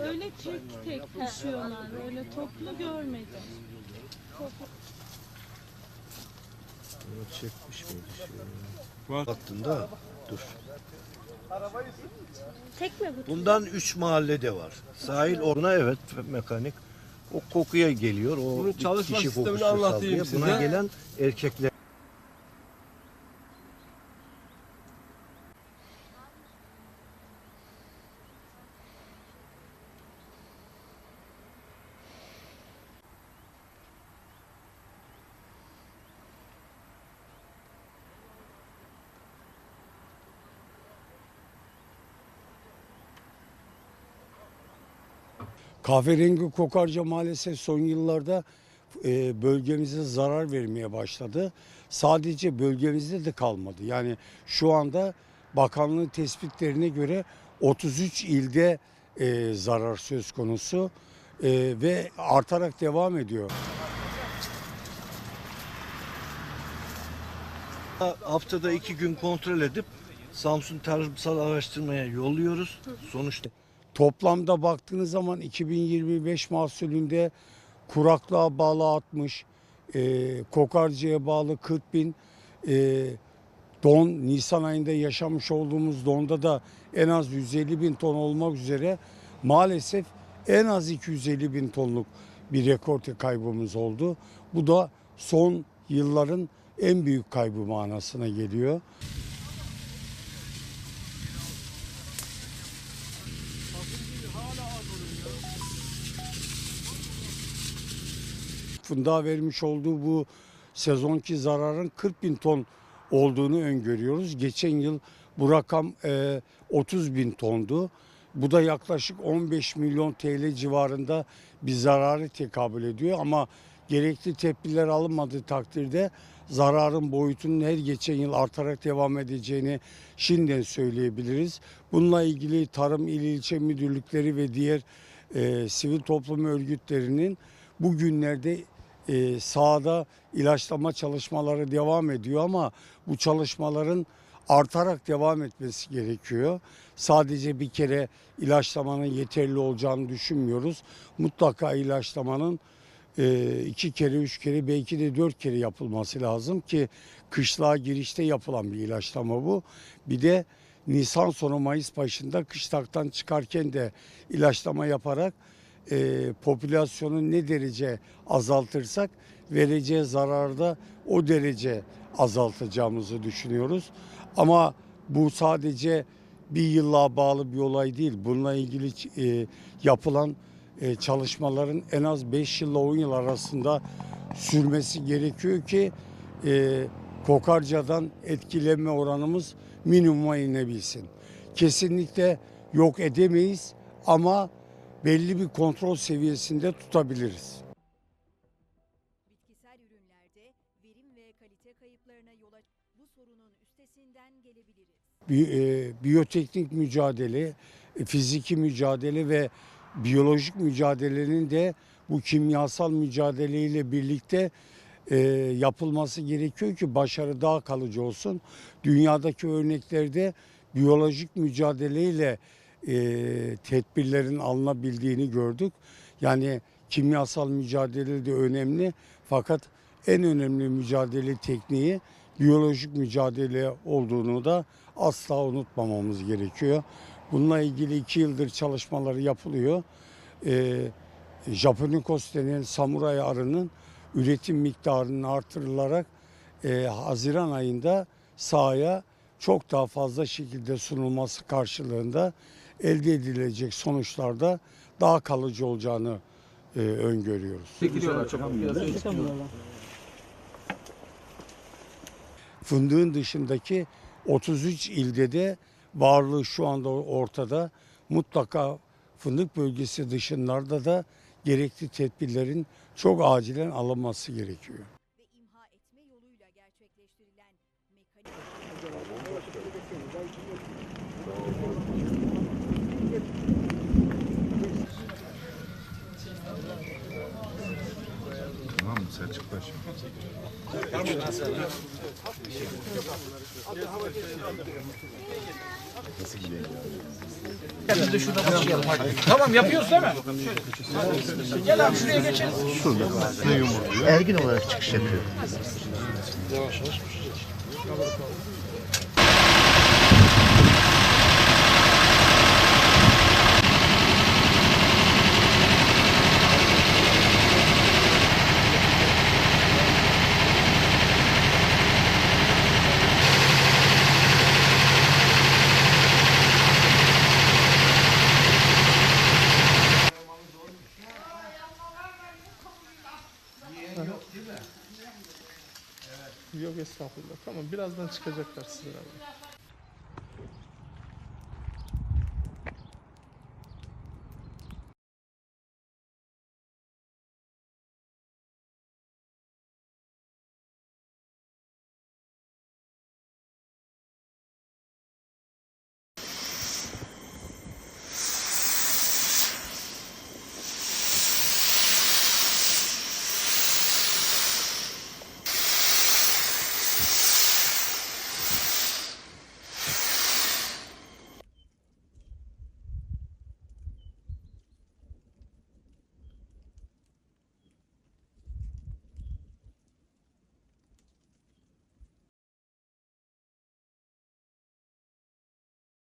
öyle tek tek düşüyorlar. Öyle toplu görmedim. Bunu çekmiş mi düşüyor? ya? Baktığında dur. Tek mi bu? Bundan üç mahallede var. Sahil oruna evet mekanik. O kokuya geliyor. O Bunun çalışma kişi sistemini kokusu anlatayım salıyor. Buna size. gelen erkekler. Kahverengi kokarca maalesef son yıllarda e, bölgemize zarar vermeye başladı. Sadece bölgemizde de kalmadı. Yani şu anda bakanlığın tespitlerine göre 33 ilde e, zarar söz konusu e, ve artarak devam ediyor. Haftada iki gün kontrol edip Samsun Tarımsal Araştırmaya yolluyoruz. Sonuçta Toplamda baktığınız zaman 2025 mahsulünde kuraklığa bağlı 60, e, kokarcaya bağlı 40 bin, e, don Nisan ayında yaşamış olduğumuz donda da en az 150 bin ton olmak üzere maalesef en az 250 bin tonluk bir rekor kaybımız oldu. Bu da son yılların en büyük kaybı manasına geliyor. Fındığa vermiş olduğu bu sezonki zararın 40 bin ton olduğunu öngörüyoruz. Geçen yıl bu rakam e, 30 bin tondu. Bu da yaklaşık 15 milyon TL civarında bir zararı tekabül ediyor ama gerekli tedbirler alınmadığı takdirde zararın boyutunun her geçen yıl artarak devam edeceğini şimdiden söyleyebiliriz. Bununla ilgili tarım il ilçe müdürlükleri ve diğer e, sivil toplum örgütlerinin bu günlerde e, sahada ilaçlama çalışmaları devam ediyor ama bu çalışmaların artarak devam etmesi gerekiyor. Sadece bir kere ilaçlamanın yeterli olacağını düşünmüyoruz. Mutlaka ilaçlamanın e, iki kere, üç kere, belki de dört kere yapılması lazım ki kışlığa girişte yapılan bir ilaçlama bu. Bir de Nisan sonu Mayıs başında kışlaktan çıkarken de ilaçlama yaparak e, popülasyonu ne derece azaltırsak vereceği zararda o derece azaltacağımızı düşünüyoruz. Ama bu sadece bir yılla bağlı bir olay değil. Bununla ilgili e, yapılan e, çalışmaların en az 5 yılla 10 yıl arasında sürmesi gerekiyor ki e, kokarcadan etkilenme oranımız minimuma inebilsin. Kesinlikle yok edemeyiz ama belli bir kontrol seviyesinde tutabiliriz. Bitkisel ürünlerde verim ve kalite kayıplarına yol aç bu sorunun üstesinden gelebiliriz. Bi- e, biyoteknik mücadele, e, fiziki mücadele ve biyolojik mücadelenin de bu kimyasal mücadeleyle birlikte e, yapılması gerekiyor ki başarı daha kalıcı olsun. Dünyadaki örneklerde biyolojik mücadeleyle e, tedbirlerin alınabildiğini gördük. Yani kimyasal mücadele de önemli fakat en önemli mücadele tekniği biyolojik mücadele olduğunu da asla unutmamamız gerekiyor. Bununla ilgili iki yıldır çalışmaları yapılıyor. Ee, Japonikos denen samuray arının üretim miktarının artırılarak e, Haziran ayında sahaya çok daha fazla şekilde sunulması karşılığında elde edilecek sonuçlarda daha kalıcı olacağını e, öngörüyoruz. Fındığın dışındaki 33 ilde de varlığı şu anda ortada. Mutlaka fındık bölgesi dışınlarda da gerekli tedbirlerin çok acilen alınması gerekiyor. Tamam mı? Selçuk Paşa. Tamam yapıyoruz değil mi? Gel abi şuraya geçelim. Ne yumurtluyor? Ergin olarak çıkış yapıyor. Yok estağfurullah. Tamam birazdan çıkacaklar abi.